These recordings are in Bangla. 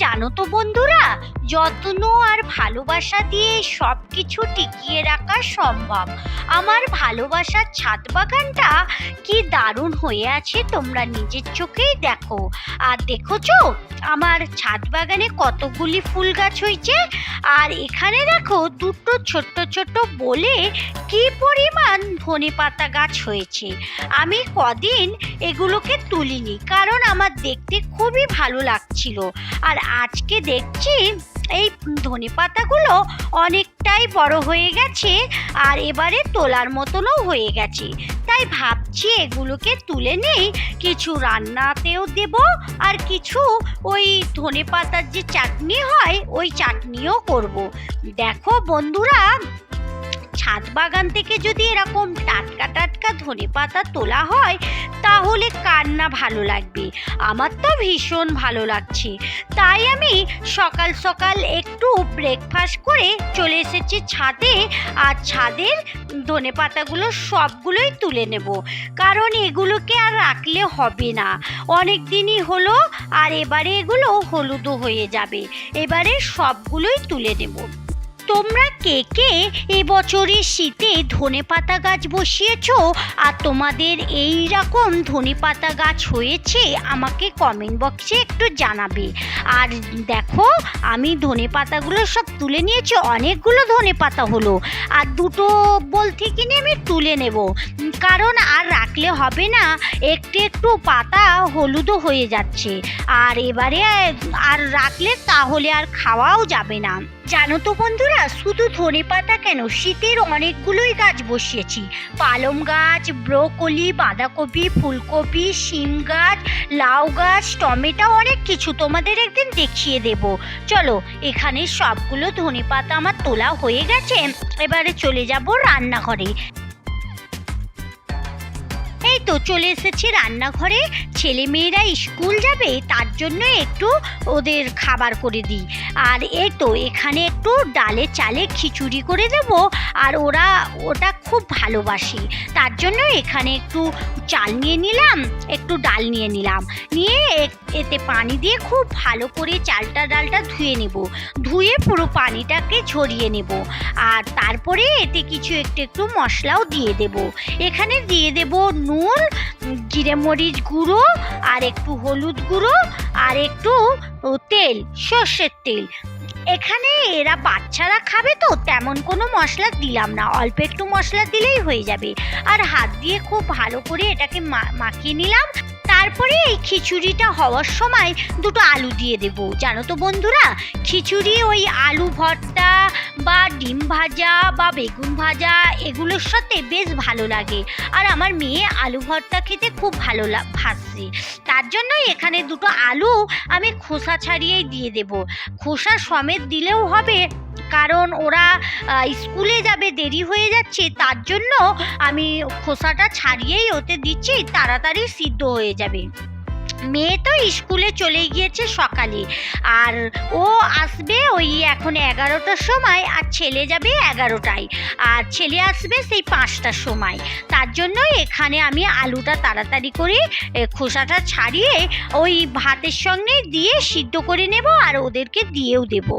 জানো তো বন্ধুরা, যত্ন আর ভালোবাসা দিয়ে সব কিছু টিকিয়ে রাখা সম্ভব। আমার ভালোবাসার ছাদ বাগানটা কি দারুণ হয়ে আছে তোমরা নিজের চোখেই দেখো। আর দেখোছো, আমার ছাদ বাগানে কতগুলি ফুল গাছ হয়েছে? আর এখানে দেখো, দুটো ছোট্ট ছোট্ট বলে কি পরিমাণ ধনে পাতা গাছ হয়েছে। আমি কদিন এগুলোকে তুলিনি, কারণ আমার দেখতে খুবই ভালো লাগছিল। আর আজকে দেখছি এই ধনে পাতাগুলো অনেকটাই বড় হয়ে গেছে আর এবারে তোলার মতনও হয়ে গেছে। তাই ভাবছি এগুলোকে তুলে নেই, কিছু রান্নাতেও দেব আর কিছু ওই ধনে পাতার যে চাটনি হয়, ওই চাটনিও করব। দেখো বন্ধুরা ছাদ বাগান থেকে যদি এরকম টাটকা টাটকা ধনে পাতা তোলা হয়, তাহলে কার না ভালো লাগবে? আমার তো ভীষণ ভালো লাগছে। তাই আমি সকাল সকাল একটু ব্রেকফাস্ট করে চলে এসেছি ছাদে, আর ছাদের ধনে পাতাগুলো সবগুলোই তুলে নেব। কারণ এগুলোকে আর রাখলে হবে না। অনেক দিনই হলো, আর এবারে এগুলো হলুদও হয়ে যাবে। এবারে সবগুলোই তুলে নেব। তোমরা কে কে এবছরের শীতে ধনে পাতা গাছ বসিয়েছো? আর তোমাদের এই রকম ধনে পাতা গাছ হয়েছে, আমাকে কমেন্ট বক্সে একটু জানাবে। আর দেখো, আমি ধনে পাতাগুলো সব তুলে নিয়েছি, অনেকগুলো ধনে পাতা হলো। আর দুটো বল থেকে নিয়ে আমি তুলে নেব। কারণ আর রাখলে হবে না, একটু একটু পাতা হলুদও হয়ে যাচ্ছে। আর এবারে আর রাখলে তাহলে আর খাওয়াও যাবে না। জানো তো বন্ধুরা শুধু ধনে পাতা কেন? শীতের অনেকগুলোই গাছ বসিয়েছি। পালং গাছ, ব্রোকলি, বাঁধাকপি, ফুলকপি, শিম গাছ, লাউ গাছ, টমেটো, অনেক কিছু তোমাদের একদিন দেখিয়ে দেব। চলো, এখানে সবগুলো ধনে পাতা আমার তোলা হয়ে গেছে। এবারে চলে যাব রান্নাঘরে। তো চলে এসেছি রান্নাঘরে। ছেলে মেয়েরা স্কুল যাবে, তার জন্য একটু ওদের খাবার করে দিই। আর এই তো, এখানে একটু ডালে চালে খিচুড়ি করে দেব, আর ওরা ওটা খুব ভালোবাসে। তার জন্য এখানে একটু চাল নিয়ে নিলাম, একটু ডাল নিয়ে নিলাম। নিয়ে এতে পানি দিয়ে খুব ভালো করে চালটা, ডালটা ধুয়ে নেব। ধুয়ে পুরো পানিটাকে ঝরিয়ে নেব। আর তারপরে এতে কিছু একটু একটু মশলাও দিয়ে দেব। এখানে দিয়ে দেব নুন জিরে মরিচ গুঁড়ো, আর একটু হলুদ গুঁড়ো, আর একটু তেল, সর্ষের তেল। এখানে এরা বাচ্চারা খাবে তো, তেমন কোনো মশলা দিলাম না। অল্প একটু মশলা দিলেই হয়ে যাবে। আর হাত দিয়ে খুব ভালো করে এটাকে মাখিয়ে নিলাম। তারপরে এই খিচুড়িটা হওয়ার সময় দুটো আলু দিয়ে দেব। জানো তো বন্ধুরা, খিচুড়ি ওই আলু ভর্তা বা ডিম ভাজা বা বেগুন ভাজা, এগুলোর সাথে বেশ ভালো লাগে। আর আমার মেয়ে আলু ভর্তা খেতে খুব ভালো ভাসছে তার জন্যই এখানে দুটো আলু আমি খোসা ছাড়িয়েই দিয়ে দেব। খোসা সমেত দিলেও হবে কারণ ওরা স্কুলে যাবে, দেরি হয়ে যাচ্ছে, তার জন্য আমি খোসাটা ছাড়িয়েই ওতে দিচ্ছি, তাড়াতাড়ি সিদ্ধ হয়ে যাবে। মেয়ে তো স্কুলে চলে গিয়েছে সকালে, আর ও আসবে ওই এখন এগারোটার সময়, আর ছেলে যাবে এগারোটায়, আর ছেলে আসবে সেই পাঁচটার সময়। তার জন্য এখানে আমি আলুটা তাড়াতাড়ি করে খোসাটা ছাড়িয়ে ওই ভাতের সঙ্গে দিয়ে সিদ্ধ করে নেব, আর ওদেরকে দিয়েও দেবো।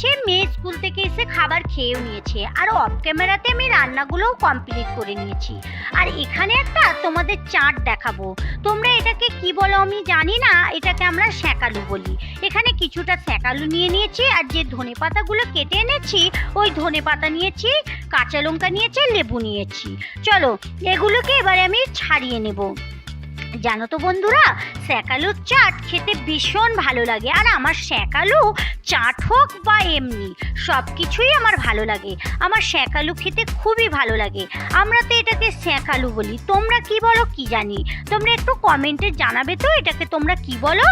গিয়েছে মেয়ে স্কুল থেকে এসে খাবার খেয়েও নিয়েছে। আর অফ ক্যামেরাতে আমি রান্নাগুলোও কমপ্লিট করে নিয়েছি। আর এখানে একটা তোমাদের চাট দেখাবো। তোমরা এটাকে কি বলো আমি জানি না, এটাকে আমরা শ্যাকালু বলি। এখানে কিছুটা শ্যাকালু নিয়ে নিয়েছি, আর যে ধনে পাতাগুলো কেটে এনেছি, ওই ধনে পাতা নিয়েছি, কাঁচা লঙ্কা নিয়েছি, লেবু নিয়েছি। চলো, এগুলোকে এবারে আমি ছাড়িয়ে নেব। জানো তো বন্ধুরা? স্যাকালুর চাট খেতে ভীষণ ভালো লাগে। আর আমার স্যাকালু চাট হোক বা এমনি সব কিছুই আমার ভালো লাগে। আমার স্যাকালু খেতে খুবই ভালো লাগে। আমরা তো এটাকে স্যাকালু বলি। তোমরা কি বলো কি জানি? তোমরা একটু কমেন্টে জানাবে তো এটাকে তোমরা কি বলো?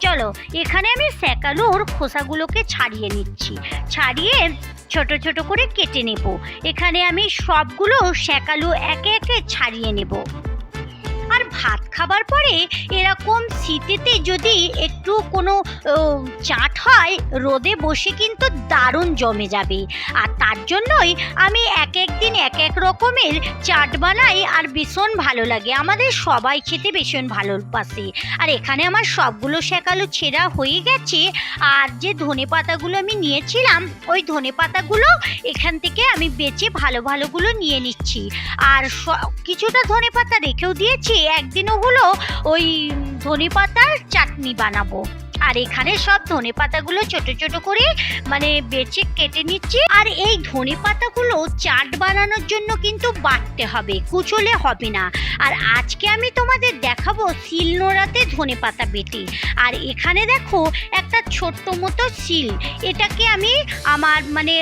চলো, এখানে আমি স্যাকালুর খোসাগুলোকে ছাড়িয়ে নিচ্ছি। ছাড়িয়ে ছোট ছোট করে কেটে নেব। এখানে আমি সবগুলো স্যাকালু একে একে ছাড়িয়ে নেব। আর ভাত খাবার পরে এরকম শীতেতে যদি একটু কোনো চাট হয়, রোদে বসে কিন্তু দারুণ জমে যাবে। আর তার জন্যই আমি এক এক দিন এক এক রকমের চাট বানাই আর ভীষণ ভালো লাগে। আমাদের সবাই খেতে ভীষণ ভালোবাসে। আর এখানে আমার সবগুলো শেখালো ছেঁড়া হয়ে গেছে। আর যে ধনে পাতাগুলো আমি নিয়েছিলাম, ওই ধনে পাতাগুলো এখান থেকে আমি বেছে ভালো ভালোগুলো নিয়ে নিচ্ছি। আর কিছুটা ধনে পাতা রেখেও দিয়েছি একদিন হলো ওই ধনে পাতার চাটনি বানাবো। আর এখানে সব ধনে পাতাগুলো ছোট ছোট করে মানে বেছে কেটে নিচ্ছি। আর এই ধনে পাতাগুলো চাট বানানোর জন্য কিন্তু বাটতে হবে, কুচলে হবে না। আর আজকে আমি তোমাদের দেখাবো শিলনোড়াতে ধনে পাতা বেটে। আর এখানে দেখো একটা ছোট্ট মতো শিল, এটাকে আমি আমার মানে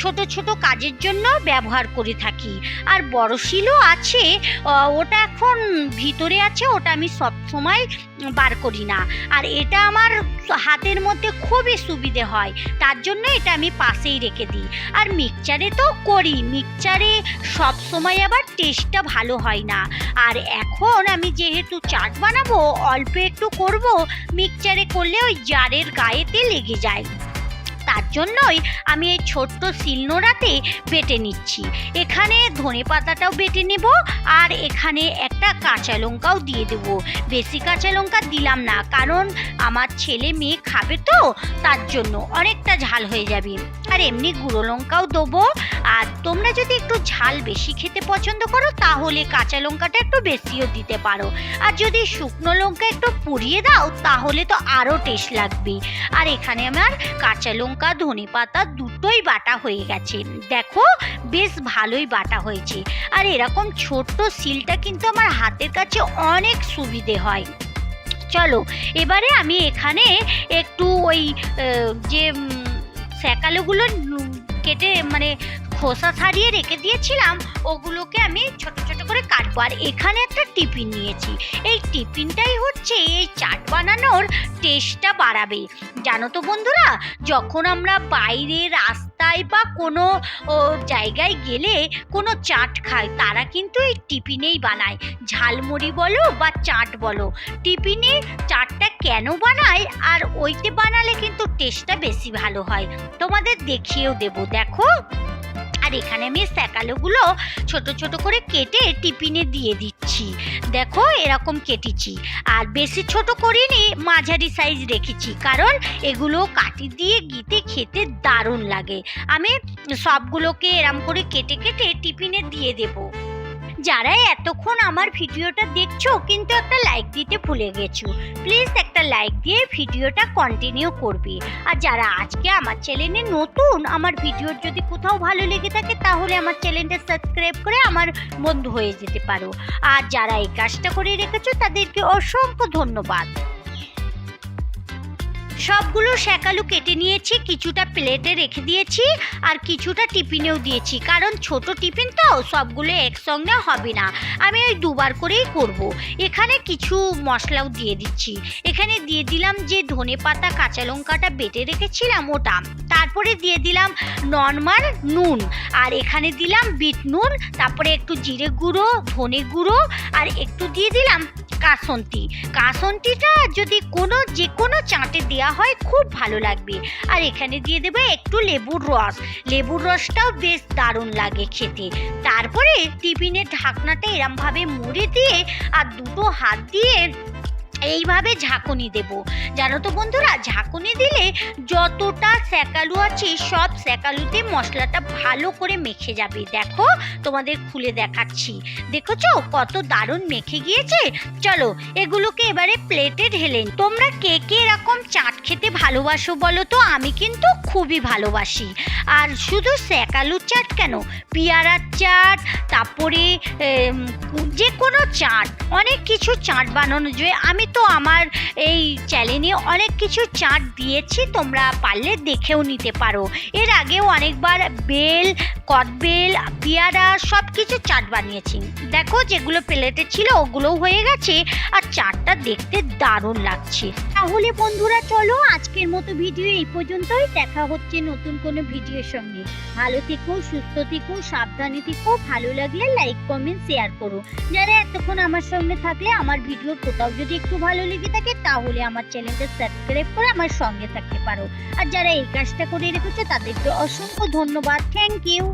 ছোট ছোট কাজের জন্য ব্যবহার করে থাকি। আর বড় শিলও আছে ওটা এখন ভিতরে আছে, ওটা আমি সব সময় বার করি না। আর এটা আমার হাতের মধ্যে খুবই সুবিধে হয়, তার জন্য এটা আমি পাশেই রেখে দিই। আর মিক্সচারে তো করি, মিক্সচারে সব সময় আবার টেস্টটা ভালো হয় না। আর এখন আমি যেহেতু চাট বানাবো, অল্প একটু করব, মিক্সচারে করলে ওই জারের গায়েতে লেগে যায়। তার জন্যই আমি এই ছোট্ট শিলনোড়াতে বেটে নিচ্ছি। এখানে ধনে পাতাটাও বেটে নেব আর এখানে একটা কাঁচা লঙ্কাও দিয়ে দেবো। বেশি কাঁচা লঙ্কা দিলাম না, কারণ আমার ছেলে মেয়ে খাবে তো, তার জন্য অনেকটা ঝাল হয়ে যাবে। আর এমনি গুঁড়ো লঙ্কাও দেবো। আর তোমরা যদি একটু ঝাল বেশি খেতে পছন্দ করো, তাহলে কাঁচা লঙ্কাটা একটু বেশিও দিতে পারো। আর যদি শুকনো লঙ্কা একটু পুড়িয়ে দাও, তাহলে তো আরও টেস্ট লাগবে। আর এখানে আমার কাঁচা লঙ্কা ধনে পাতা দুটোই বাটা হয়ে গেছে। দেখো, বেশ ভালোই বাটা হয়েছে। আর এরকম ছোট্ট সিলটা কিন্তু আমার হাতের কাছে অনেক সুবিধে হয়। চলো, এবারে আমি এখানে একটু ওই যে স্যাকালোগুলো কেটে মানে খোসা ছাড়িয়ে রেখে দিয়েছিলাম, ওগুলোকে আমি ছোট ছোট করে কাটবো। আর এখানে একটা টিফিন নিয়েছি। এই টিফিনটাই হচ্ছে এই চাট বানানোর টেস্টটা বাড়াবে। জানো তো বন্ধুরা, যখন আমরা বাইরে রাস্তায় বা কোনো জায়গায় গেলে কোনো চাট খাই, তারা কিন্তু এই টিফিনেই বানায়। ঝালমুড়ি বলো বা চাট বলো। টিফিনে চাটটা কেন বানায়? আর ওইতে বানালে কিন্তু টেস্টটা বেশি ভালো হয়। তোমাদের দেখিয়েও দেবো, দেখো। আর এখানে আমি স্যাকালোগুলো ছোট ছোট করে কেটে টিফিনে দিয়ে দিচ্ছি। দেখো এরকম কেটেছি। আর বেশি ছোট করিনি, মাঝারি সাইজ রেখেছি। কারণ এগুলো কাটি দিয়ে গিতে খেতে দারুণ লাগে। আমি সবগুলোকে এরম করে কেটে কেটে টিফিনে দিয়ে দেবো। যারা এতক্ষণ আমার ভিডিওটা দেখছ, কিন্তু একটা লাইক দিতে ভুলে গেছো প্লিজ একটা লাইক দিয়ে ভিডিওটা কন্টিনিউ করবে। আর যারা আজকে আমার চ্যানেলে নতুন, আমার ভিডিওর যদি কোথাও ভালো লেগে থাকে, তাহলে আমার চ্যানেলটা সাবস্ক্রাইব করে আমার বন্ধু হয়ে যেতে পারো। আর যারা এই কাজটা করে রেখেছো, তাদেরকে অসংখ্য ধন্যবাদ। সবগুলো শ্যাকালু কেটে নিয়েছি, কিছুটা প্লেটে রেখে দিয়েছি আর কিছুটা টিফিনেও দিয়েছি। কারণ ছোট টিফিন তো সবগুলো একসঙ্গে হবে না। আমি ওই দুবার করেই করব। এখানে কিছু মশলাও দিয়ে দিচ্ছি। এখানে দিয়ে দিলাম যে ধনে পাতা, কাঁচা লঙ্কাটা বেটে রেখেছিলাম ওটা। তারপরে দিয়ে দিলাম নর্মাল নুন। আর এখানে দিলাম বিট নুন, তারপরে একটু জিরে গুঁড়ো, ধনে গুঁড়ো, আর একটু দিয়ে দিলাম কাসন্তি। কাসন্তিটা যদি কোনো, যে কোনো চাটে দেওয়া হয়, খুব ভালো লাগবে। আর এখানে দিয়ে দেবে একটু লেবুর রস। লেবুর রসটাও বেশ দারুণ লাগে খেতে। তারপরে টিফিনের ঢাকনাটা এরমভাবে মুড়ে দিয়ে আর দুটো হাত দিয়ে এইভাবে ঝাঁকুনি দেব। জানো তো বন্ধুরা, ঝাঁকুনি দিলে যতটা স্যাকালু আছে, সব স্যাকালুতে মশলাটা ভালো করে মেখে যাবে। দেখো, তোমাদের খুলে দেখাচ্ছি। দেখেছ? কত দারুণ মেখে গিয়েছে। চলো, এগুলোকে এবারে প্লেটে ঢেলে তোমরা কে কে এরকম চাট খেতে ভালোবাসো বলো তো? আমি কিন্তু খুবই ভালোবাসি। আর শুধু স্যাকালুর চাট কেন? পিয়ারার চাট, তারপরে যে কোনো চাট, অনেক কিছু চাট বানানো যায়। আমি তো আমার এই চ্যানেলে অনেক কিছু চাট দিয়েছি, তোমরা পারলে দেখেও নিতে পারো। এর আগেও অনেকবার বেল, কদবেল, পেয়ারা সব কিছু চাট বানিয়েছি। দেখো যেগুলো প্লেটে ছিল, ওগুলোও হয়ে গেছে, আর চাটটা দেখতে দারুণ লাগছে। তাহলে বন্ধুরা চলো, আজকের মতো ভিডিও এই পর্যন্তই। দেখা হচ্ছে নতুন কোনো ভিডিওর সঙ্গে। ভালো থেকো, সুস্থ থেকো, সাবধানে থেকো, ভালো লাগলে লাইক কমেন্ট শেয়ার করো। যারা এতক্ষণ আমার সঙ্গে থাকলে আমার ভিডিওর কোথাও যদি একটু ভালো লেগে থাকে, তাহলে আমার চ্যানেলটা সাবস্ক্রাইব করে আমার সঙ্গে থাকতে পারো। আর যারা এই কাজটা করে রেখেছে, তাদেরকে অসংখ্য ধন্যবাদ। Thank you